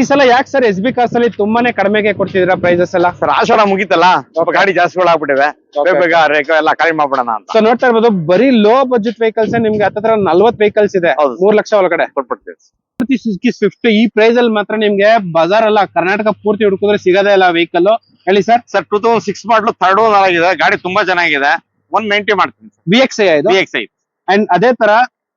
ಈ ಸಲ ಯಾಕೆ ಸರ್ ಎಸ್ ಬಿ ಕಾಸ್ ಅಲ್ಲಿ ತುಂಬಾನೇ ಕಡಿಮೆಗೆ ಕೊಡ್ತಿದ್ರ ಪ್ರೈಸಸ್ ಎಲ್ಲ? ಸರ್ ಆಷಾಢ ಮುಗಿತಲ್ಲ? ಸ್ವಲ್ಪ ಗಾಡಿ ಜಾಸ್ತಿಗಳಾಗ್ಬಿಟ್ಟಿವೆ ಬೇಗ ಬೇಗ ರೇಖ ಎಲ್ಲ ಕಡಿಮೆ ಮಾಡ್ಬಿಡೋಣ ಅಂತ. ಸೊ ನೋಡ್ತಾ ಇರ್ಬೋದು ಬರೀ ಲೋ ಬಜೆಟ್ ವೆಹಿಕಲ್ಸ್ ನಿಮ್ಗೆ ಹತ್ತತ್ರ ನಲ್ವತ್ ವೆಹಿಕಲ್ಸ್ ಇದೆ. ಹೌದು. ಮೂರ್ ಲಕ್ಷ ಒಳಗಡೆ. ಕೊಟ್ಬಿಡ್ತೀವಿ. ಸುಜುಕಿ ಸ್ವಿಫ್ಟ್ ಈ ಪ್ರೈಸ್ ಅಲ್ಲಿ ಮಾತ್ರ ನಿಮ್ಗೆ ಬಜಾರ್ ಅಲ್ಲ ಕರ್ನಾಟಕ ಪೂರ್ತಿ ಹುಡುಕಿದ್ರೆ ಸಿಗದೇ ಇಲ್ಲ ವೆಹಿಕಲ್ ಹೇಳಿ sir sir two thousand six model third owner ಆಗಿದೆ. ಗಾಡಿ ತುಂಬಾ ಚೆನ್ನಾಗಿದೆ. ಒನ್ ನೈಂಟಿ ಮಾಡ್ತೀನಿ. ಬಿ ಎಕ್ಸ್ ಐ ಇದು? ಬಿ ಎಕ್ಸ್ ಐ ಅಂಡ್ ಅದೇ ತರ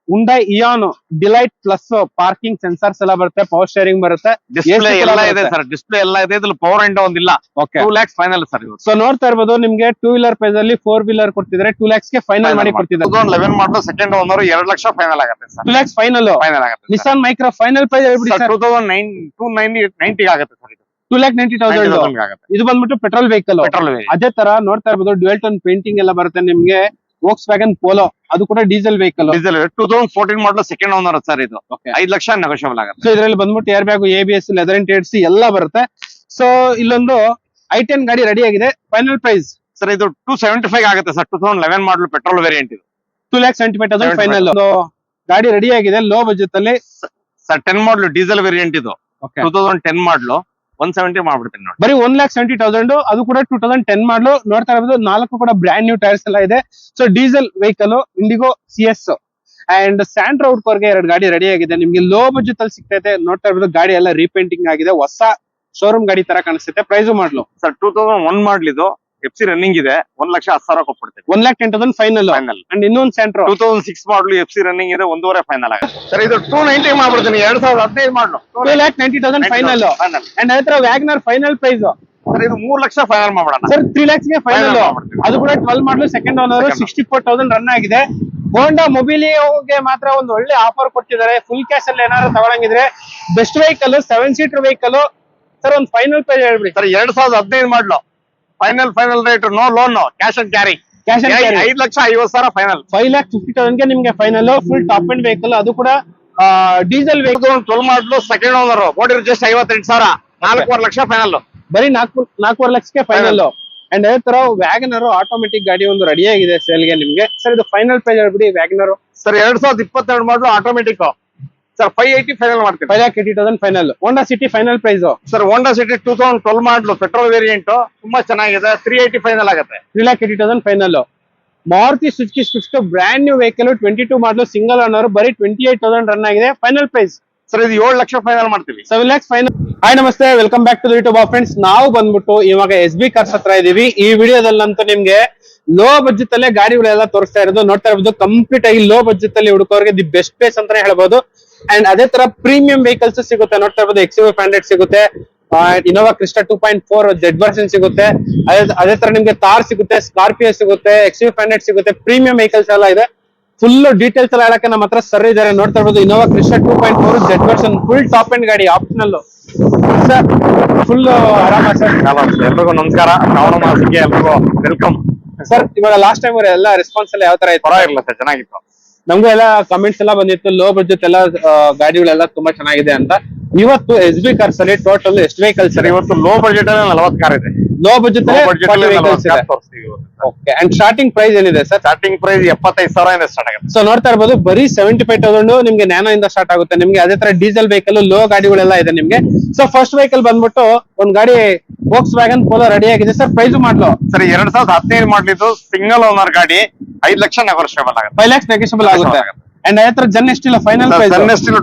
Hyundai Eon delight plus parking sensors ಎಲ್ಲ ಬರುತ್ತೆ ಪವರ್ ಶೇರಿಂಗ್ ಬರುತ್ತೆ ಡಿಸ್ಪ್ಲೇ ಎಲ್ಲ ಇದೆ ಸರ್ ಡಿಸ್ಪ್ಲೇ ಎಲ್ಲ ಇದೆ ಇದ್ರಲ್ಲಿ ಪವರ್ ಅಂಡ್ ಒಂದಿಲ್ಲ okay two lakhs final sir ಇದು ಸೊ ನೋಡ್ತಾ ಇರ್ಬೋದು ನಿಮ್ಗೆ ಟೂ ವೀಲರ್ ಪ್ರೈಸ್ ಅಲ್ಲಿ ಫೋರ್ ವೀಲರ್ ಕೊಡ್ತಿದ್ರೆ ಟೂ ಲ್ಯಾಕ್ಸ್ಗೆ ಫೈನಲ್ ಮಾಡಿ ಕೊಡ್ತಿದ್ದಾರೆ. ಲೆವೆನ್ ಮಾಡಲು ಸೆಕೆಂಡ್ ಓನರ್ ಎರಡು ಲಕ್ಷ ಫೈನಲ್ ಆಗುತ್ತೆ sir two lakhs final final ಆಗುತ್ತೆ ನಿಸಾನ್ ಮೈಕ್ರೋ ಫೈನಲ್ ಪ್ರೈಸ್ ಹೇಳ್ಬಿಡಿ sir two thousand nine two ninety ನೈಂಟಿಗೆ ಆಗುತ್ತೆ sir two lakh ninety thousand ಇದು. ಬಂದ್ಬಿಟ್ಟು ಪೆಟ್ರೋಲ್ ವೆಹಿಕಲ್ ಪೆಟ್ರೋಲ್ ಅದೇ ತರ ನೋಡ್ತಾ ಇರ್ಬೋದು ಡ್ಯುಯಲ್ ಟನ್ ಪೇಂಟಿಂಗ್ ಎಲ್ಲ ಬರುತ್ತೆ ನಿಮ್ಗೆ. ವೋಕ್ಸ್ ವ್ಯಾಗನ್ ಪೋಲೋ ಅದು ಕೂಡ diesel vehicle diesel two thousand fourteen model second owner sir ಇದು. ಐದು ಲಕ್ಷ ನೆಗೋಷಿಯಬಲ್ ಆಗುತ್ತೆ. ಸೊ ಇದರಲ್ಲಿ ಬಂದ್ಬಿಟ್ಟು air bag A B S leather interiors ಎಲ್ಲ ಬರುತ್ತೆ. ಸೊ ಇಲ್ಲೊಂದು ಐ ಟೆನ್ ಗಾಡಿ ರೆಡಿ ಆಗಿದೆ. ಫೈನಲ್ ಪ್ರೈಸ್ ಸರ್ ಇದು ಟೂ ಸೆವೆಂಟಿ ಫೈವ್ ಆಗುತ್ತೆ sir two thousand eleven model petrol variant ಇದು. ಟೂ ಲ್ಯಾಕ್ ತೌಸಂಡ್ ಫೈನಲ್ ಗಾಡಿ ರೆಡಿ ಆಗಿದೆ ಲೋ ಬಜೆಟ್ ಅಲ್ಲಿ. Sir ten model diesel variant ಇದು. Two thousand ten model one seventy ಮಾಡ್ಬಿಡ್ತೀನಿ ನೋಡಿ. ಬರೀ ಒನ್ ಲ್ಯಾಕ್ ಸೆವೆಂಟಿ ತೌಸಂಡ್ ಅದು ಕೂಡ ಟೂ ತೌಸಂಡ್ ಟೆನ್ ಮಾಡಲು. ನೋಡ್ತಾ ಇರಬಹುದು ನಾಲ್ಕು ಕೂಡ ಬ್ರ್ಯಾಂಡ್ ನ್ಯೂ ಟೈರ್ಸ್ ಎಲ್ಲ ಇದೆ. So diesel vehicle Indigo C S and Santro ಗೆ ಎರಡು ಗಾಡಿ ರೆಡಿ ಆಗಿದೆ. ನಿಮ್ಗೆ ಲೋ ಬಜೆಟ್ ಅಲ್ಲಿ ಸಿಗ್ತೈತೆ ನೋಡ್ತಾ ಇರಬಹುದು ಗಾಡಿ ಎಲ್ಲ ರೀಪೇಂಟಿಂಗ್ ಆಗಿದೆ. ಹೊಸ ಶೋರೂಮ್ ಗಾಡಿ ತರ ಕಾಣಿಸುತ್ತೆ price model. Sir two thousand one ಮಾಡ್ಲಿದು. F C running ಇದೆ. ಒಂದ್ ಲಕ್ಷ ಹತ್ತು ಸಾವಿರ ಕೊಟ್ಬಿಡ್ತೀವಿ one lakh ten thousand final final and ಇನ್ನೊಂದು Santro two thousand six model F C running ಇದೆ ಒಂದೂವರೆ ಫೈನಲ್ ಆಗುತ್ತೆ. ಸರ್ ಇದು ಟೂ ನೈಂಟಿ ಮಾಡ್ಬಿಡ್ತೀನಿ ಎರಡ್ ಸಾವಿರದ ಹದಿನೈದು model. Two lakh ninety thousand final final and ಅದೇ ತರ ವ್ಯಾಗ್ನರ್ ಫೈನಲ್ ಪ್ರೈಸ್ ಸರ್ ಇದು ಮೂರ್ ಲಕ್ಷ ಫೈನಲ್ ಮಾಡ್ಬೋಣ ಸರ್ ತ್ರೀ ಲ್ಯಾಕ್ಸ್ಗೆ ಫೈನಲ್ ಅದು ಕೂಡ twelve model second owner. Sixty four thousand run ಆಗಿದೆ. ಹೋಂಡಾ ಮೊಬಿಲಿಯೋಗೆ ಮಾತ್ರ ಒಂದು ಒಳ್ಳೆ ಆಫರ್ ಕೊಟ್ಟಿದ್ದಾರೆ. ಫುಲ್ ಕ್ಯಾಶ್ ಅಲ್ಲಿ ಏನಾದ್ರು ತಗೊಳಂಗಿದ್ರೆ best vehicle seven seater vehicle sir ಒಂದು ಫೈನಲ್ ಪ್ರೈಸ್ ಹೇಳ್ಬಿಡಿ. ಸರ್ ಎರಡ್ ಸಾವಿರದ ಹದಿನೈದು model. Final final rate no loan cash and carry cash and carry ಐದು ಲಕ್ಷ ಐವತ್ತು ಸಾವಿರ ಫೈನಲ್ ಫೈವ್ ಲ್ಯಾಕ್ ಫಿಫ್ಟಿ ತೌಸಂಡ್ಗೆ ನಿಮಗೆ final full top and vehicle ಅದು ಕೂಡ diesel vehicle twelve model second owner board just ಐವತ್ತೆಂಟು ಸಾವಿರ. ನಾಲ್ಕೂವರೆ ಲಕ್ಷ ಫೈನಲ್ ಬರೀ ನಾಲ್ಕು ನಾಲ್ಕೂವರೆ ಲಕ್ಷಕ್ಕೆ ಫೈನಲ್ ಅಂಡ್ ಅದೇ ತರ ವ್ಯಾಗನರ್ ಆಟೋಮೆಟಿಕ್ ಗಾಡಿ ಒಂದು ರೆಡಿ ಆಗಿದೆ ಸೇಲ್ಗೆ ನಿಮ್ಗೆ. ಸರ್ ಇದು ಫೈನಲ್ ಪ್ರೈಸ್ ಹೇಳ್ಬಿಡಿ ವ್ಯಾಗನರ್ ಸರ್ ಎರಡ್ ಸಾವಿರದ ಇಪ್ಪತ್ತೆರಡು model automatic sir five eighty final ಮಾಡ್ತೀವಿ five lakh eighty thousand final Honda City final price sir Honda City two thousand twelve model petrol variant ತುಂಬಾ ಚೆನ್ನಾಗಿದೆ. ತ್ರೀ ಏಯ್ಟಿ ಫೈನಲ್ ಆಗುತ್ತೆ. Three lakh eighty thousand final Maruti Suzuki Swift brand new vehicle twenty two model single owner ಬರೀ twenty eight thousand run ಆಗಿದೆ. Final price sir ಇದು ಏಳು lakh final ಮಾಡ್ತೀವಿ. Seven lakhs final hi ನಮಸ್ತೆ. Welcome back to the YouTube friends ನಾವು ಬಂದ್ಬಿಟ್ಟು ಇವಾಗ S B cars ಹತ್ರ ಇದೀವಿ. ಈ ವಿಡಿಯೋದಲ್ಲಂತೂ ನಿಮ್ಗೆ ಲೋ ಬಜೆಟ್ ಅಲ್ಲೇ ಗಾಡಿಗಳೆಲ್ಲ ತೋರಿಸ್ತಾ ಇರೋದು ನೋಡ್ತಾ ಇರ್ಬೋದು ಕಂಪ್ಲೀಟ್ ಆಗಿ ಲೋ ಬಜೆಟ್ ಅಲ್ಲಿ ಹುಡುಕೋರಿಗೆ ದಿ ಬೆಸ್ಟ್ ಪ್ಲೇಸ್ ಅಂತಾನೆ ಹೇಳ್ಬೋದು. ಅಂಡ್ ಅದೇ ತರ ಪ್ರೀಮಿಯಂ ವೆಹಿಕಲ್ಸ್ ಸಿಗುತ್ತೆ. ನೋಡ್ತಾ ಇರ್ಬೋದು ಎಕ್ಸ್ ಹಂಡ್ರೆಡ್ ಸಿಗುತ್ತೆ Innova Crysta two point four Z version ಸಿಗುತ್ತೆ. ಅದೇ ಅದೇ ತರ ನಿಮ್ಗೆ ತಾರ್ ಸಿಗುತ್ತೆ ಸ್ಕಾರ್ಪಿಯೋ ಸಿಗುತ್ತೆ ಎಕ್ಸ್ ಹಂಡ್ರೆಡ್ ಸಿಗುತ್ತೆ ಪ್ರೀಮಿಯಂ ವೆಹಿಕಲ್ಸ್ ಎಲ್ಲ ಇದೆ. ಫುಲ್ ಡೀಟೇಲ್ಸ್ ಎಲ್ಲ ಹೇಳಕ್ಕೆ ನಮ್ಮ ಹತ್ರ ಸರ್ ಇದಾರೆ ನೋಡ್ತಾ ಇರ್ಬೋದು Innova Crysta two point four Z version full top and ಗಾಡಿ ಆಪ್ಷನಲ್ ಸರ್ ಫುಲ್ ಆರಾಮ ಸರ್ ಎಲ್ರಿಗೂ ನಮಸ್ಕಾರ. ಶ್ರಾವಣ ಮಾಸಕ್ಕೆ ಎಲ್ರಿಗೂ ವೆಲ್ಕಮ್ ಸರ್ ಇವಾಗ ಲಾಸ್ಟ್ ಟೈಮ್ ಎಲ್ಲ ರೆಸ್ಪಾನ್ಸ್ ಎಲ್ಲ ಯಾವ ತರ ಇತ್ತು? ಪರವಾಗಿಲ್ಲ ಸರ್ ಚೆನ್ನಾಗಿತ್ತು. ನಮ್ಗೂ ಎಲ್ಲ ಕಮೆಂಟ್ಸ್ ಎಲ್ಲ ಬಂದಿತ್ತು ಲೋ ಬಜೆಟ್ ಎಲ್ಲ ಗಾಡಿಗಳೆಲ್ಲ ತುಂಬಾ ಚೆನ್ನಾಗಿದೆ ಅಂತ. ಇವತ್ತು ಎಸ್ ಬಿ ಕಾರ್ ಅಲ್ಲಿ ಟೋಟಲ್ ಎಷ್ಟು ವೆಹಿಕಲ್ ಸರ್? ಇವತ್ತು ಲೋ ಬಜೆಟ್ ಅಲ್ಲಿ ನಲವತ್ತು ಕಾರ್ ಇದೆ. Low budget okay and starting price ಏನಿದೆ ಸರ್ ಸ್ಟಾರ್ಟಿಂಗ್ ಪ್ರೈಸ್ ಎಪ್ಪತ್ತೈದು ಸಾವಿರ ಇಂದ ಸ್ಟಾರ್ಟ್ ಆಗುತ್ತೆ. ಸೊ ನೋಡ್ತಾ ಇರ್ಬೋದು ಬರೀ ಸೆವೆಂಟಿ ಫೈವ್ ತೌಸಂಡ್ ನಿಮ್ಗೆ ನ್ಯಾನೋ ಇಂದ ಸ್ಟಾರ್ಟ್ ಆಗುತ್ತೆ. ನಿಮ್ಗೆ ಅದೇ ತರ ಡೀಸೆಲ್ ವೆಹಿಕಲ್ ಲೋ ಗಾಡಿಗಳೆಲ್ಲ ಇದೆ ನಿಮ್ಗೆ. ಸೊ ಫಸ್ಟ್ ವೆಹಿಕಲ್ ಬಂದ್ಬಿಟ್ಟು ಒಂದ್ ಗಾಡಿ ವೋಕ್ಸ್ ವ್ಯಾಗನ್ ಪೋಲೋ ರೆಡಿ ಆಗಿದೆ ಸರ್ ಪ್ರೈಸ್ ಮಾಡ್ಲು? ಸರ್ ಎರಡ್ ಸಾವಿರದ ಹದಿನೈದು ಮಾಡ್ಲಿದ್ದು ಸಿಂಗಲ್ ಓನರ್ ಗಾಡಿ ಐದು ಲಕ್ಷ ನೆಗೋಷಿಯಬಲ್ ಆಗುತ್ತೆ. ಫೈವ್ ಲ್ಯಾಕ್ಸ್ ನೆಗೋಷಿಯಬಲ್ ಆಗುತ್ತೆ. ಅಂಡ್ ಅದೇ ತರ Jan final price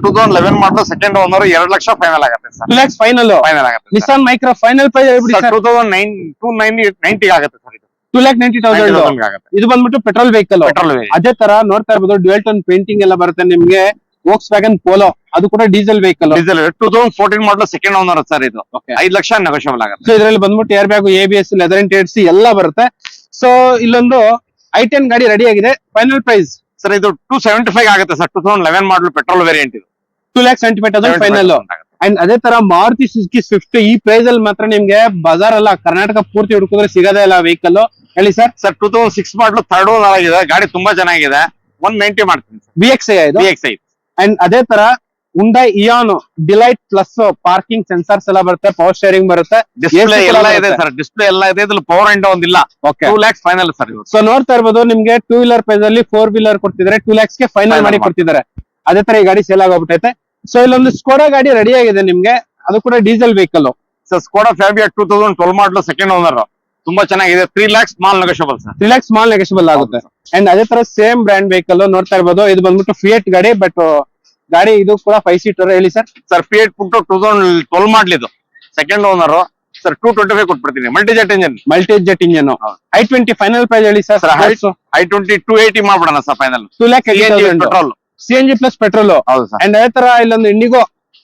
two thousand eleven model second owner ಎರಡು ಲಕ್ಷ ಫೈನಲ್ ಆಗುತ್ತೆ ಸರ್ ಲ್ಯಾಕ್ಸ್ ಫೈನಲ್ ಫೈನಲ್ ಆಗುತ್ತೆ ನಿಸಾನ್ ಮೈಕ್ರೋ ಫೈನಲ್ ಪ್ರೈಸ್ ಹೇಳ್ಬಿಡಿ sir two thousand nine two nine ninety ಆಗುತ್ತೆ ಸರ್ ಇದು. ಟೂ ಲ್ಯಾಕ್ ನೈಂಟಿ ತೌಸಂಡ್ ಆಗುತ್ತೆ. ಇದು ಬಂದ್ಬಿಟ್ಟು ಪೆಟ್ರೋಲ್ ವೆಹಿಕಲ್ ಪೆಟ್ರೋಲ್ ಅದೇ ತರ ನೋಡ್ತಾ ಇರ್ಬೋದು ಡ್ಯುಯಲ್ ಟನ್ ಪೇಂಟಿಂಗ್ ಎಲ್ಲ ಬರುತ್ತೆ ನಿಮ್ಗೆ. ವೋಕ್ಸ್ ವ್ಯಾಗನ್ ಪೋಲೋ ಅದು ಕೂಡ diesel vehicle diesel two thousand fourteen model second owner sir ಇದು. ಐದು ಲಕ್ಷ ನೆಗೋಷಿಯಬಲ್ ಆಗುತ್ತೆ. ಸೊ ಇದರಲ್ಲಿ ಬಂದ್ಬಿಟ್ಟು air bag A B S leather interiors ಎಲ್ಲ ಬರುತ್ತೆ. ಸೊ ಇಲ್ಲೊಂದು ಐ ಟೆನ್ ಗಾಡಿ ರೆಡಿ ಆಗಿದೆ. ಫೈನಲ್ ಪ್ರೈಸ್ ಸರ್ ಇದು ಟೂ ಸೆವೆಂಟಿ ಫೈವ್ ಆಗುತ್ತೆ sir two thousand eleven model petrol variant ಇದು. Two lakh thousand final and ಅದೇ ತರ ಮಾರುತಿ ಸುಜುಕಿ ಸ್ವಿಫ್ಟ್ ಈ ಪ್ರೈಸ್ ಅಲ್ಲಿ ಮಾತ್ರ ನಿಮ್ಗೆ ಬಜಾರ್ ಅಲ್ಲ ಕರ್ನಾಟಕ ಪೂರ್ತಿ ಹುಡುಕಿದ್ರೆ ಸಿಗದೇ ಇಲ್ಲ ವೆಹಿಕಲ್ ಹೇಳಿ sir. Sir two thousand six model third owner ಆಗಿದೆ ಗಾಡಿ ತುಂಬಾ ಚೆನ್ನಾಗಿದೆ. ಒನ್ ನೈಂಟಿ ಮಾಡ್ತೀನಿ B X I B X I and ಅದೇ ತರ Hyundai Eon delight plus parking sensors ಎಲ್ಲ ಬರುತ್ತೆ ಪವರ್ ಶೇರಿಂಗ್ ಬರುತ್ತೆ ಡಿಸ್ಪ್ಲೇ ಎಲ್ಲ ಇದೆ ಸರ್ ಡಿಸ್ಪ್ಲೇ ಎಲ್ಲ ಇದೆ ಇದ್ರಲ್ಲಿ ಪವರ್ ಅಂಡ್ ಒಂದಿಲ್ಲ okay two lakhs final sir so ನೋಡ್ತಾ ಇರ್ಬೋದು ನಿಮ್ಗೆ ಟೂ ವೀಲರ್ ಪ್ರೈಸ್ ಅಲ್ಲಿ ಫೋರ್ ವೀಲರ್ ಕೊಡ್ತಿದ್ರೆ ಟೂ ಲ್ಯಾಕ್ಸ್ಗೆ ಫೈನಲ್ ಮಾಡಿ. ಕೊಡ್ತಿದ್ದಾರೆ. ಅದೇ ತರ ಈ ಗಾಡಿ ಸೇಲ್ ಆಗೋಗ್ಬಿಟ್ಟೈತೆ ಸೊ ಇಲ್ಲೊಂದು ಸ್ಕೋಡಾ ಗಾಡಿ ರೆಡಿ ಆಗಿದೆ ನಿಮ್ಗೆ ಅದು ಕೂಡ diesel vehicle sir Skoda Fabia two thousand twelve model second owner ತುಂಬಾ ಚೆನ್ನಾಗಿದೆ three lakhs small negotiable sir. Three lakhs small negotiable ಆಗುತ್ತೆ. ಅಂಡ್ ಅದೇ ತರ ಸೇಮ್ ಬ್ರ್ಯಾಂಡ್ ವೆಹಿಕಲ್ ನೋಡ್ತಾ ಇರ್ಬೋದು ಇದು ಬಂದ್ಬಿಟ್ಟು ಫಿಯೇಟ್ ಗಾಡಿ ಬಟ್ ಗಾಡಿ ಇದು ಕೂಡ ಫೈವ್ ಸೀಟರ್ ಹೇಳಿ ಸರ್ ಸರ್ ಪಿ ಏಟ್ ಬಿಟ್ಟು two thousand twelve ಮಾಡ್ಲಿದ್ದು second owner sir two twenty five ಕೊಟ್ಬಿಡ್ತೀನಿ. Multi jet engine multi jet engine. I twenty final price ಹೇಳಿ sir sir I twenty two eighty ಮಾಡ್ಬಿಡೋಣ sir final two lakh petrol C N G plus petrol ಹೌದು sir and ಅದೇ ತರ ಇಲ್ಲೊಂದು Indigo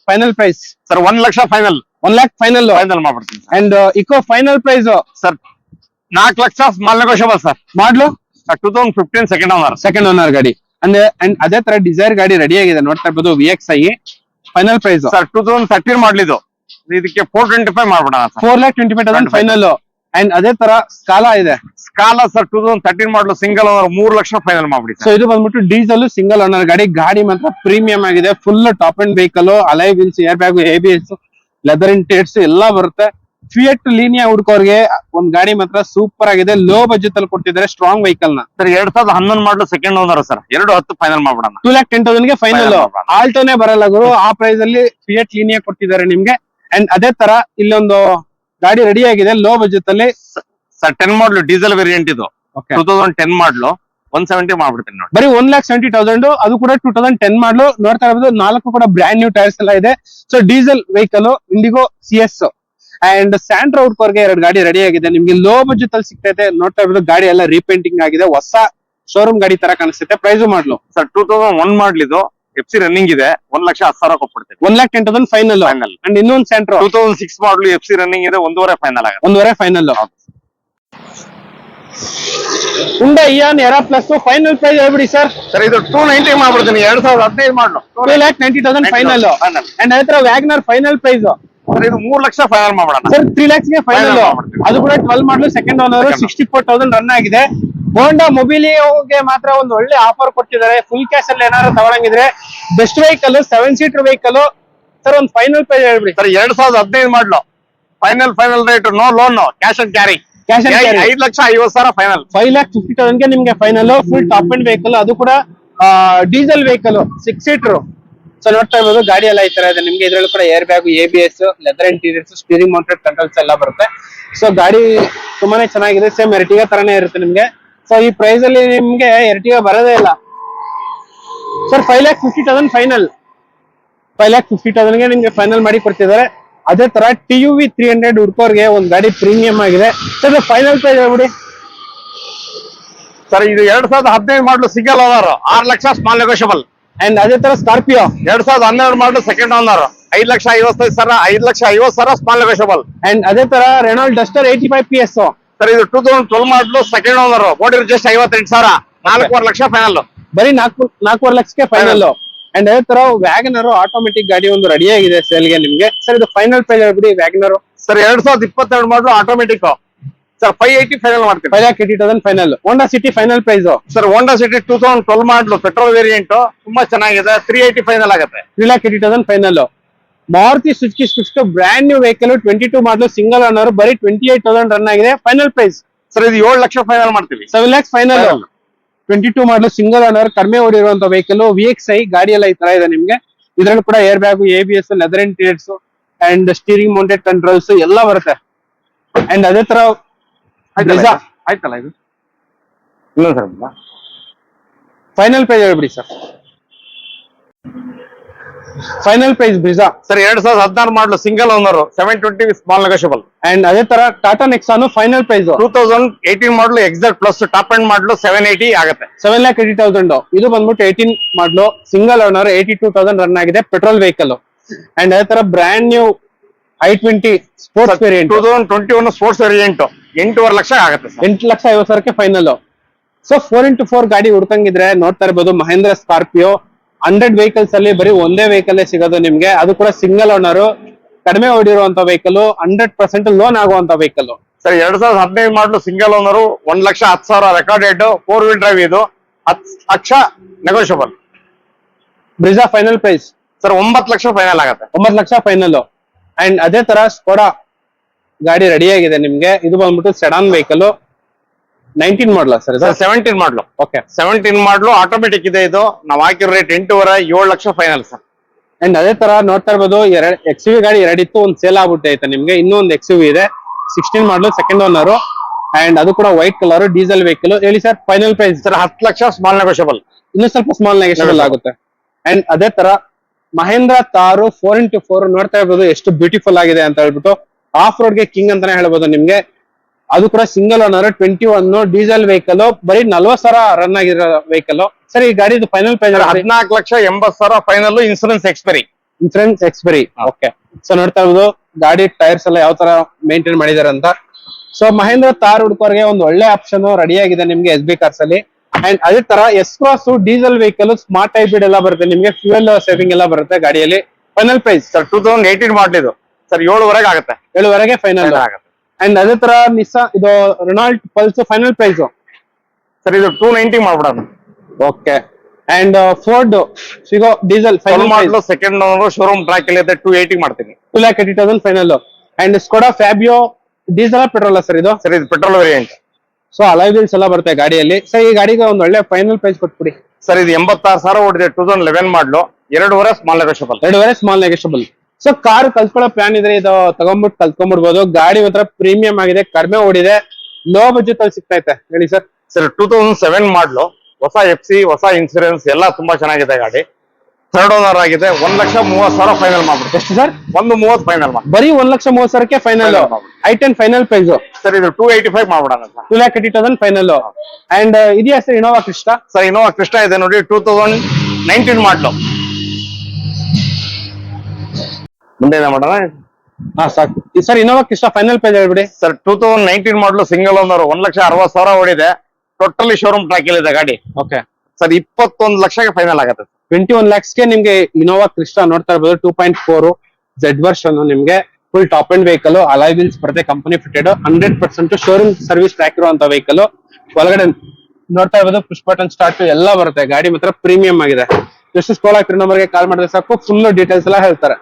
final price sir ಒಂದ್ lakh final one lakh final final ಮಾಡ್ಬಿಡ್ತೀನಿ and Eeco final price sir ನಾಲ್ಕು lakh small negotiable sir model two thousand fifteen second owner second owner ಗಾಡಿ. ಅಂದ್ರೆ and ಅದೇ ತರ ಡಿಸೈರ್ ಗಾಡಿ ರೆಡಿ ಆಗಿದೆ. ನೋಡ್ತಾ ಇರ್ಬೋದು V X I final price sir two thousand thirteen ಇದು ಇದಕ್ಕೆ four twenty five ಮಾಡ್ಬಿಡೋಣ four lakh twenty five thousand final and ಅದೇ ತರ ಸ್ಕಾಲಾ ಇದೆ. Scala sir two thousand thirteen model single owner ಮೂರು ಲಕ್ಷ ಫೈನಲ್ ಮಾಡ್ಬಿಡಿ ಸೊ ಇದು ಬಂದ್ಬಿಟ್ಟು ಡೀಸೆಲ್ ಸಿಂಗಲ್ ಓನರ್ ಗಾಡಿ. ಗಾಡಿ ಮಾತ್ರ ಪ್ರೀಮಿಯಂ ಆಗಿದೆ. Full top and vehicle alloy wheels air bag A B S leather interiors ಎಲ್ಲ ಬರುತ್ತೆ. ಫಿಯಟ್ ಲೀನಿಯಾ ಹುಡ್ಕೋರ್ಗೆ ಒಂದ್ ಗಾಡಿ ಮಾತ್ರ ಸೂಪರ್ ಆಗಿದೆ. ಲೋ ಬಜೆಟ್ ಅಲ್ಲಿ ಕೊಡ್ತಿದ್ದಾರೆ ಸ್ಟ್ರಾಂಗ್ ವೆಹಿಕಲ್ನ. ಸರ್ ಎರಡ್ ಸಾವಿರದ ಹನ್ನೊಂದು ಮಾಡಲು ಸೆಕೆಂಡ್ ಓನರ್ ಸರ್. ಎರಡು ಹತ್ತು ಫೈನಲ್ ಮಾಡ್ಬಿಡೋಣ. ಟೂ ಲ್ಯಾಕ್ ಟೆನ್ ತೌಸಂಡ್ಗೆ ಫೈನಲ್. ಆಲ್ಟೋನೇ ಬರಲ್ಲ ಗುರು. ಆ ಪ್ರೈಸ್ ಅಲ್ಲಿ ಫಿಯಟ್ ಲೀನಿಯಾ ಕೊಟ್ಟಿದ್ದಾರೆ ನಿಮ್ಗೆ. ಅಂಡ್ ಅದೇ ತರ ಇಲ್ಲೊಂದು ಗಾಡಿ ರೆಡಿ ಆಗಿದೆ. ಲೋ ಬಜೆಟ್ ಅಲ್ಲಿ. Sir ten model diesel variant ಇದು. Two thousand ten model one seventy ಮಾಡ್ಬಿಡ್ತೀನಿ ನೋಡಿ. ಬರೀ ಒನ್ ಲ್ಯಾಕ್ ಸೆವೆಂಟಿ ತೌಸಂಡ್ ಅದು ಕೂಡ ಟೂ ತೌಸಂಡ್ ಟೆನ್ ಮಾಡಲು ನೋಡ್ತಾ ಇರಬಹುದು ನಾಲ್ಕು ಕೂಡ ಬ್ರ್ಯಾಂಡ್ ನ್ಯೂ ಟೈರ್ಸ್ ಎಲ್ಲ ಇದೆ. So diesel vehicle Indigo C S and Santro ಹುಡ್ಕೋರ್ಗೆ ಎರಡು ಗಾಡಿ ರೆಡಿ ಆಗಿದೆ. ನಿಮ್ಗೆ ಲೋ ಬಜೆಟ್ ಅಲ್ಲಿ ಸಿಗ್ತೈತೆ ನೋಡ್ತಾ ಇರೋದು ಗಾಡಿ ಎಲ್ಲ ರೀಪೇಂಟಿಂಗ್ ಆಗಿದೆ. ಹೊಸ ಶೋರೂಮ್ ಗಾಡಿ ತರ ಕಾಣಿಸುತ್ತೆ. Price model? Sir two thousand one ಮಾಡ್ಲಿದ್ದು F C running ಇದೆ. ಒಂದ್ ಲಕ್ಷ ಹತ್ತು ಸಾವಿರ ಕೊಟ್ಬಿಡ್ತೀನಿ. One lakh ten thousand final final and ಇನ್ನೊಂದು Santro two thousand six model F C running ಇದೆ. ಒಂದೂವರೆ ಫೈನಲ್ ಆಗುತ್ತೆ. ಒಂದೂವರೆ final Hyundai Eon Era plus final price ಹೇಳ್ಬಿಡಿ ಸರ್ ಸರ್ ಇದು ಟೂ ನೈಂಟಿ ಮಾಡ್ಬಿಡ್ತೀನಿ. ಎರಡ್ ಸಾವಿರದ ಹದಿನೈದು model. Two lakh ninety thousand final and ಅದ್ರ Wagon R final price sir ಇದು ಮೂರ್ ಲಕ್ಷ ಫೈನಲ್ ಮಾಡೋಣ ಸರ್ ತ್ರೀ ಲ್ಯಾಕ್ಸ್ಗೆ ಫೈನಲ್ ಅದು ಕೂಡ twelve model second owner. Sixty four thousand run ಆಗಿದೆ. ಹೋಂಡಾ ಮೊಬಿಲಿಯೋಗೆ ಮಾತ್ರ ಒಂದು ಒಳ್ಳೆ ಆಫರ್ ಕೊಟ್ಟಿದ್ದಾರೆ. ಫುಲ್ ಕ್ಯಾಶ್ ಅಲ್ಲಿ ಏನಾದ್ರು ತಗೊಳಂಗಿದ್ರೆ best vehicle seven seater vehicle sir ಒಂದು ಫೈನಲ್ ಪ್ರೈಸ್ ಹೇಳ್ಬಿಡಿ. ಸರ್ ಎರಡ್ ಸಾವಿರದ ಹದಿನೈದು model final final rate no loan cash and carry cash and carry ಐದು ಲಕ್ಷ ಐವತ್ತು ಸಾವಿರ ಫೈನಲ್ ಫೈವ್ ಲ್ಯಾಕ್ ಫಿಫ್ಟಿ ತೌಸಂಡ್ಗೆ ನಿಮ್ಗೆ final full top and vehicle ಅದು ಕೂಡ diesel vehicle six seater so ನೋಡ್ತಾ ಇರ್ಬೋದು, ಗಾಡಿ ಎಲ್ಲ ಈ ತರ ಇದೆ. ನಿಮ್ಗೆ ಇದ್ರಲ್ಲಿ ಕೂಡ air bag A B S leather interiors steering mounted controls ಎಲ್ಲ ಬರುತ್ತೆ. ಸೊ ಗಾಡಿ ತುಂಬಾನೇ ಚೆನ್ನಾಗಿದೆ ಸೇಮ್ ಎರ್ಟಿಗಾ ತರನೇ ಇರುತ್ತೆ ನಿಮ್ಗೆ. ಸೊ ಈ ಪ್ರೈಸ್ ಅಲ್ಲಿ ನಿಮ್ಗೆ ಎರ್ಟಿಗಾ ಬರೋದೇ ಇಲ್ಲ. Sir five lakh fifty thousand final five lakh fifty ತೌಸಂಡ್ಗೆ ನಿಮ್ಗೆ ಫೈನಲ್ ಮಾಡಿ ಕೊಡ್ತಿದ್ದಾರೆ. ಅದೇ ತರ T U V three hundred ಹುಡ್ಕೋರ್ಗೆ ಒಂದು ಗಾಡಿ ಪ್ರೀಮಿಯಂ ಆಗಿದೆ. ಸರ್ ಫೈನಲ್ ಪ್ರೈಸ್ ಹೇಳ್ಬಿಡಿ. ಸರ್ ಇದು ಎರಡ್ ಸಾವಿರದ ಹದಿನೈದು ಮಾಡಲು ಸಿಗಲ್ಲ ಆರ್ ಲಕ್ಷ ಸ್ಮಾಲ್ ನೆಗೋಷಿಯಬಲ್ ಅಂಡ್ ಅದೇ ತರ ಸ್ಕಾರ್ಪಿಯೋ ಎರಡ್ ಸಾವಿರದ ಹನ್ನೆರಡು ಮಾಡಲು ಸೆಕೆಂಡ್ ಓನರ್ ಐದ್ ಲಕ್ಷ ಐವತ್ತೈದು ಸಾವಿರ ಐದ್ ಲಕ್ಷ ಐವತ್ತು ಸಾವಿರ ಸ್ಮಾಲ್ ನೆಗೋಷಿಯಬಲ್ ಅಂಡ್ ಅದೇ ತರ Renault Duster eighty five P S sir ಇದು two thousand twelve model second owner board just ಐವತ್ತೆಂಟು ಸಾವಿರ. ನಾಲ್ಕೂವರೆ ಲಕ್ಷ ಫೈನಲ್ ಬರೀ ನಾಲ್ಕು ನಾಲ್ಕೂವರೆ ಲಕ್ಷಕ್ಕೆ ಫೈನಲ್ ಅಂಡ್ ಅದೇ ತರ ವ್ಯಾಗನರ್ ಆಟೋಮೆಟಿಕ್ ಗಾಡಿ ಒಂದು ರೆಡಿ ಆಗಿದೆ ಸೇಲ್ಗೆ ನಿಮ್ಗೆ. ಸರ್ ಇದು ಫೈನಲ್ ಪ್ರೈಸ್ ಹೇಳ್ಬಿಡಿ ವ್ಯಾಗನರ್ ಸರ್ ಎರಡ್ ಸಾವಿರದ ಇಪ್ಪತ್ತೆರಡು model automatic sir five eighty final ಮಾಡ್ತೀವಿ five lakh eighty thousand final Honda City final price sir Honda City two thousand twelve model petrol variant ತುಂಬಾ ಚೆನ್ನಾಗಿದೆ. ತ್ರೀ ಏಯ್ಟಿ ಫೈನಲ್ ಆಗುತ್ತೆ. Three lakh eighty thousand final Maruti Suzuki Swift brand new vehicle twenty two model single owner ಬರೀ twenty eight thousand run ಆಗಿದೆ. Final price sir ಇದು ಏಳು lakh final ಮಾಡ್ತೀವಿ. Seven lakhs final. Twenty two model single owner ಕಡಿಮೆ ಓಡಿರುವಂತ vehicle V X I ಗಾಡಿ ಎಲ್ಲ ಈ ತರ ಇದೆ ನಿಮ್ಗೆ. ಇದ್ರಲ್ಲಿ ಕೂಡ air bag A B S leather interiors and steering mounted controls ಎಲ್ಲ ಬರುತ್ತೆ. ಅಂಡ್ ಅದೇ ತರ ಆಯ್ತಲ್ಲ. ಇದು? ಆಯ್ತಲ್ಲ ಇದು? ಇಲ್ಲ ಸರ್. ಫೈನಲ್ ಪ್ರೈಸ್ ಹೇಳ್ಬಿಡಿ sir. Final price Brezza sir ಎರಡ್ ಸಾವಿರದ ಹದಿನಾರು model single owner seven twenty small negotiable and ಅದೇ ತರ Tata Nexon final price two thousand eighteen model exact plus top and model seven eighty ಆಗುತ್ತೆ. Seven lakh eighty thousand ಇದು ಬಂದ್ಬಿಟ್ಟು eighteen model single owner eighty two thousand run ಆಗಿದೆ petrol vehicle and ಅದೇ ತರ brand new I twenty sports variant two thousand twenty one sports variant ಎಂಟೂವರೆ ಲಕ್ಷ ಆಗುತ್ತೆ sir. ಎಂಟು ಲಕ್ಷ ಐವತ್ತು ಸಾವಿರಕ್ಕೆ final so four into four ಗಾಡಿ ಹುಡ್ಕಂಗಿದ್ರೆ ನೋಡ್ತಾ ಇರ್ಬೋದು ಮಹೇಂದ್ರ ಸ್ಕಾರ್ಪಿಯೋ ಹಂಡ್ರೆಡ್ ವೆಹಿಕಲ್ಸ್ ಅಲ್ಲಿ ಬರೀ ಒಂದೇ ವೆಹಿಕಲ್ ಸಿಗೋದು ನಿಮ್ಗೆ. ಅದು ಕೂಡ ಸಿಂಗಲ್ ಓನರ್ ಕಡಿಮೆ ಓಡಿರುವಂತ ವೆಹಿಕಲ್ ಹಂಡ್ರೆಡ್ ಪರ್ಸೆಂಟ್ ಲೋನ್ ಆಗುವಂತ ವೆಹಿಕಲ್ ಸರ್ ಎರಡ್ ಸಾವಿರದ ಹದಿನೈದು ಮಾಡಲು ಸಿಂಗಲ್ ಓನರ್ ಒಂದ್ ಲಕ್ಷ ಹತ್ತು ಸಾವಿರ ರೆಕಾರ್ಡೆಡ್ ಫೋರ್ ವೀಲ್ ಡ್ರೈವ್ ಇದು. ಹತ್ತು lakh negotiable Brezza final price sir ಒಂಬತ್ತು ಲಕ್ಷ ಫೈನಲ್ ಆಗುತ್ತೆ. ಒಂಬತ್ತು ಲಕ್ಷ ಫೈನಲ್ ಅಂಡ್ ಅದೇ ತರ ಸ್ಕೋಡಾ ಗಾಡಿ ರೆಡಿ ಆಗಿದೆ ನಿಮ್ಗೆ. ಇದು ಬಂದ್ಬಿಟ್ಟು sedan vehicle nineteen model sir sir seventeen model okay seventeen model automatic ಇದೆ ಇದು. ನಾವು ಹಾಕಿರೋ ರೇಟ್ ಎಂಟೂವರೆ ಏಳು ಲಕ್ಷ ಫೈನಲ್ ಸರ್. ಅಂಡ್ ಅದೇ ತರ ನೋಡ್ತಾ ಇರ್ಬೋದು ಎರಡು ಎಕ್ಸ್ ಯು ಗಾಡಿ ಎರಡಿತ್ತು ಒಂದ್ ಸೇಲ್ ಆಗ್ಬಿಟ್ಟೈತೆ ನಿಮ್ಗೆ. ಇನ್ನೂ ಒಂದು ಎಕ್ಸ್ ವಿ ಇದೆ. Sixteen model second owner and ಅದು ಕೂಡ ವೈಟ್ ಕಲರ್ ಡೀಸೆಲ್ ವೆಹಿಕಲ್ ಹೇಳಿ ಸರ್ ಫೈನಲ್ ಪ್ರೈಸ್ ಸರ್ ಹತ್ತು ಲಕ್ಷ ಸ್ಮಾಲ್ ನೆಗೋಷಿಯಬಲ್ ಇನ್ನೂ ಸ್ವಲ್ಪ ಸ್ಮಾಲ್ ನೆಗೋಷಿಯಬಲ್ ಆಗುತ್ತೆ. ಅಂಡ್ ಅದೇ ತರ Mahindra Thar four into four ನೋಡ್ತಾ ಇರ್ಬೋದು ಎಷ್ಟು ಬ್ಯೂಟಿಫುಲ್ ಆಗಿದೆ ಅಂತ ಹೇಳ್ಬಿಟ್ಟು. ಆಫ್ ರೋಡ್ಗೆ ಕಿಂಗ್ ಅಂತಾನೆ ಹೇಳ್ಬೋದು ನಿಮ್ಗೆ. ಅದು ಕೂಡ single owner twenty one diesel vehicle ಬರೀ ನಲ್ವತ್ ಸಾವಿರ ರನ್ ಆಗಿರೋ ವೆಹಿಕಲ್ ಸರ್ ಈ ಗಾಡಿದು ಫೈನಲ್ ಪ್ರೈಸ್ ಹದಿನಾಲ್ಕು ಲಕ್ಷ ಎಂಬತ್ ಸಾವಿರ final insurance expiry insurance expiry okay so ನೋಡ್ತಾ ಇರ್ಬೋದು ಗಾಡಿ ಟೈರ್ಸ್ ಎಲ್ಲ ಯಾವ ತರ ಮೇಂಟೈನ್ ಮಾಡಿದಾರೆ ಅಂತ. ಸೊ ಮಹೇಂದ್ರ ತಾರ್ ಹುಡ್ಕೋರ್ಗೆ ಒಂದು ಒಳ್ಳೆ ಆಪ್ಷನ್ ರೆಡಿ ಆಗಿದೆ ನಿಮ್ಗೆ ಎಸ್ ಬಿ ಕಾರ್ಸ್ ಅಲ್ಲಿ. ಅಂಡ್ ಅದೇ ತರ S cross diesel vehicle smart hybrid ಎಲ್ಲ ಬರುತ್ತೆ ನಿಮ್ಗೆ ಫ್ಯೂಯಲ್ ಸೇವಿಂಗ್ ಎಲ್ಲ ಬರುತ್ತೆ ಗಾಡಿಯಲ್ಲಿ. Final price sir two thousand eighteen model ಇದು. ಸರ್ ಏಳುವರೆಗೆ ಆಗುತ್ತೆ. ಏಳುವರೆಗೆ ಫೈನಲ್ ಆಗುತ್ತೆ. ಅಂಡ್ ಅದೇ ತರ ನಿಸ್ಸಾ ಇದು Renault Pulse final price sir ಇದು two ninety ಮಾಡ್ಬಿಡೋಣ. Okay and Ford Figo diesel final model second showroom track ಅಲ್ಲಿ ಟೂ ಏಯ್ಟಿ ಮಾಡ್ತೀನಿ. Two lakh eighty thousand final and Skoda Fabia diesel petrol sir ಇದು? Sir ಇದು petrol variant so alloy wheels ಎಲ್ಲ ಬರುತ್ತೆ ಗಾಡಿಯಲ್ಲಿ. Sir ಈ ಗಾಡಿಗೆ ಒಂದು ಒಳ್ಳೆ ಫೈನಲ್ ಪ್ರೈಸ್ ಕೊಟ್ಬಿಡಿ. ಸರ್ ಇದು ಎಂಬತ್ತಾರು ಸಾವಿರ ಓಡಿದೆ ಟೂ ತೌಸಂಡ್ ಲೆವೆನ್ ಮಾಡಲು ಎರಡೂವರೆ ಸ್ಮಾಲ್ ನೆಗೋಷಿಯಬಲ್ ಎರಡೂವರೆ ಸ್ಮಾಲ್ ನೆಗೆಷಬಲ್ ಸೊ ಕಾರ್ ಕಲ್ತ್ಕೊಳ್ಳೋ ಪ್ಲಾನ್ ಇದ್ರೆ ಇದು ತಗೊಂಡ್ಬಿಟ್ಟು ಕಲ್ತ್ಕೊಂಡ್ಬಿಡ್ಬೋದು ಗಾಡಿ ಮಾತ್ರ ಪ್ರೀಮಿಯಂ ಆಗಿದೆ ಕಡಿಮೆ ಓಡಿದೆ. ಲೋ ಬಜೆಟ್ ಅಲ್ಲಿ ಸಿಗ್ತೈತೆ. ಹೇಳಿ sir sir two thousand seven model ಹೊಸ ಎಫ್ ಸಿ ಹೊಸ ಇನ್ಸೂರೆನ್ಸ್ ಎಲ್ಲ ತುಂಬಾ ಚೆನ್ನಾಗಿದೆ ಗಾಡಿ. ಥರ್ಡ್ ಓನರ್ ಆಗಿದೆ. ಒಂದ್ ಲಕ್ಷ ಮೂವತ್ ಸಾವಿರ ಫೈನಲ್ ಮಾಡ್ಬಿಟ್ಟು ಎಷ್ಟು ಸರ್ ಒಂದು ಮೂವತ್ತು ಫೈನಲ್ ಮಾಡಿ ಬರೀ ಒಂದ್ ಲಕ್ಷ ಮೂವತ್ ಸಾವಿರಕ್ಕೆ final I ten final price sir ಇದು two eighty five ಮಾಡ್ಬಿಡೋಣ sir. Two lakh eighty thousand final and ಇದೆಯಾ sir Innova Crysta sir Innova Crysta ಇದೆ ನೋಡಿ ಟೂ ತೌಸಂಡ್ ನೈನ್ಟೀನ್ ಮಾಡಲು ಮುಂದೆ ಏನ ಮಾಡೋಣ ಹಾ ಸಾಕು ಸರ್ ಕ್ರಿಸ್ಟ ಫೈನಲ್ ಪೇಜ್ ಹೇಳ್ಬಿಡಿ. Sir two thousand nineteen model single owner ಒಂದ್ ಲಕ್ಷ ಅರವತ್ ಸಾವಿರ ಓಡಿದೆ. ಟೋಟಲಿ ಶೋರೂಮ್ ಟ್ರ್ಯಾಕ್ ಇದೆ ಗಾಡಿ. ಓಕೆ ಸರ್ ಇಪ್ಪತ್ತೊಂದು ಲಕ್ಷಕ್ಕೆ ಫೈನಲ್ ಆಗುತ್ತೆ ಟ್ವೆಂಟಿ ಒನ್ ಲ್ಯಾಕ್ಸ್ಗೆ ನಿಮ್ಗೆ ಇನೋವಾ ಕ್ರಿಸ್ಟಾ ನೋಡ್ತಾ ಇರ್ಬೋದು. Two point four Z version ನಿಮ್ಗೆ full top and vehicle alloy wheels ಬರುತ್ತೆ company fitted hundred percent showroom service track ಇರುವಂತ ವೆಹಿಕಲ್ ಒಳಗಡೆ ನೋಡ್ತಾ ಇರ್ಬೋದು ಪುಷ್ ಬಟನ್ ಸ್ಟಾರ್ಟ್ ಎಲ್ಲ ಬರುತ್ತೆ. ಗಾಡಿ ಮಾತ್ರ ಪ್ರೀಮಿಯಂ ಆಗಿದೆ. ಜಸ್ಟ್ ಸ್ಕೋಲ್ ಆಗ್ತಿರೋ ನಂಬರ್ಗೆ ಕಾಲ್ ಮಾಡಿದ್ರೆ ಸಾಕು. ಫುಲ್ ಡೀಟೇಲ್ಸ್ ಎಲ್ಲ ಹೇಳ್ತಾರೆ.